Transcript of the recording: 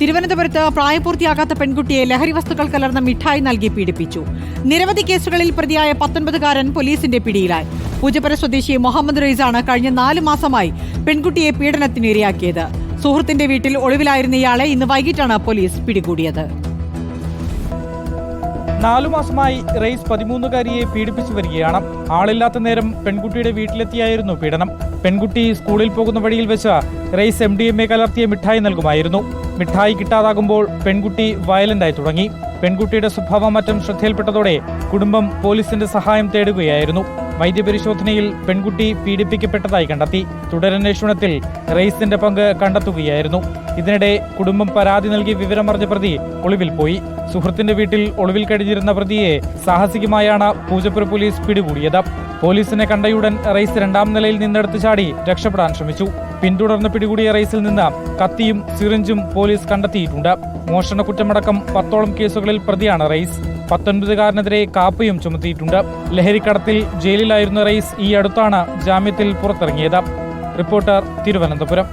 തിരുവനന്തപുരത്ത് പ്രായപൂർത്തിയാകാത്ത പെൺകുട്ടിയെ ലഹരി വസ്തുക്കൾ കലർന്ന മിഠായി നൽകി പീഡിപ്പിച്ചു. നിരവധി കേസുകളിൽ പ്രതിയായ പത്തൊൻപതുകാരൻ പോലീസിന്റെ പിടിയിലായി. പൂജപ്പുര സ്വദേശി മുഹമ്മദ് റെയ്സാണ് കഴിഞ്ഞ നാല് മാസമായി പെൺകുട്ടിയെ പീഡനത്തിനിരയാക്കിയത്. സുഹൃത്തിന്റെ വീട്ടിൽ ഒളിവിലായിരുന്ന ഇയാളെ ഇന്ന് വൈകിട്ടാണ് പോലീസ് പിടികൂടിയത്. നാലു മാസമായി റെയ്സ് പതിമൂന്നുകാരിയെ പീഡിപ്പിച്ചു വരികയാണ്. ആളില്ലാത്ത നേരം പെൺകുട്ടിയുടെ വീട്ടിലെത്തിയായിരുന്നു പീഡനം. പെൺകുട്ടി സ്കൂളിൽ പോകുന്ന വഴിയിൽ വെച്ച് റെയ്സ് എം ഡി എം എ കലർത്തിയ മിഠായി നൽകുമായിരുന്നു. മിഠായി കിട്ടാതാകുമ്പോൾ പെൺകുട്ടി വയലന്റായി തുടങ്ങി. പെൺകുട്ടിയുടെ സ്വഭാവം മറ്റും ശ്രദ്ധയിൽപ്പെട്ടതോടെ കുടുംബം പോലീസിന്റെ സഹായം തേടുകയായിരുന്നു. വൈദ്യപരിശോധനയിൽ പെൺകുട്ടി പീഡിപ്പിക്കപ്പെട്ടതായി കണ്ടെത്തി. തുടരന്വേഷണത്തിൽ റെയ്സിന്റെ പങ്ക് കണ്ടെത്തുകയായിരുന്നു. ഇതിനിടെ കുടുംബം പരാതി നൽകി വിവരമറിഞ്ഞ പ്രതി ഒളിവിൽ പോയി. സുഹൃത്തിന്റെ വീട്ടിൽ ഒളിവിൽ കഴിഞ്ഞിരുന്ന പ്രതിയെ സാഹസികമായാണ് പൂജപ്പുര പോലീസ് പിടികൂടിയത്. പോലീസിനെ കണ്ടയുടൻ റെയ്സ് രണ്ടാം നിലയിൽ നിന്നെടുത്ത് ചാടി രക്ഷപ്പെടാൻ ശ്രമിച്ചു. പിന്തുടർന്ന് പിടികൂടിയ റൈസിൽ നിന്ന് കത്തിയും സിറിഞ്ചും പോലീസ് കണ്ടെത്തിയിട്ടുണ്ട്. മോഷണ കുറ്റമടക്കം പത്തോളം കേസുകളിൽ പ്രതിയാണ് റെയ്സ് പത്തൊൻപതുകാരനെതിരെ കാപ്പയും ചുമത്തിയിട്ടുണ്ട്. ലഹരിക്കടത്തിൽ ജയിലിലായിരുന്ന റൈസ് ഈ അടുത്താണ് ജാമ്യത്തിൽ പുറത്തിറങ്ങിയത്. റിപ്പോർട്ടർ തിരുവനന്തപുരം.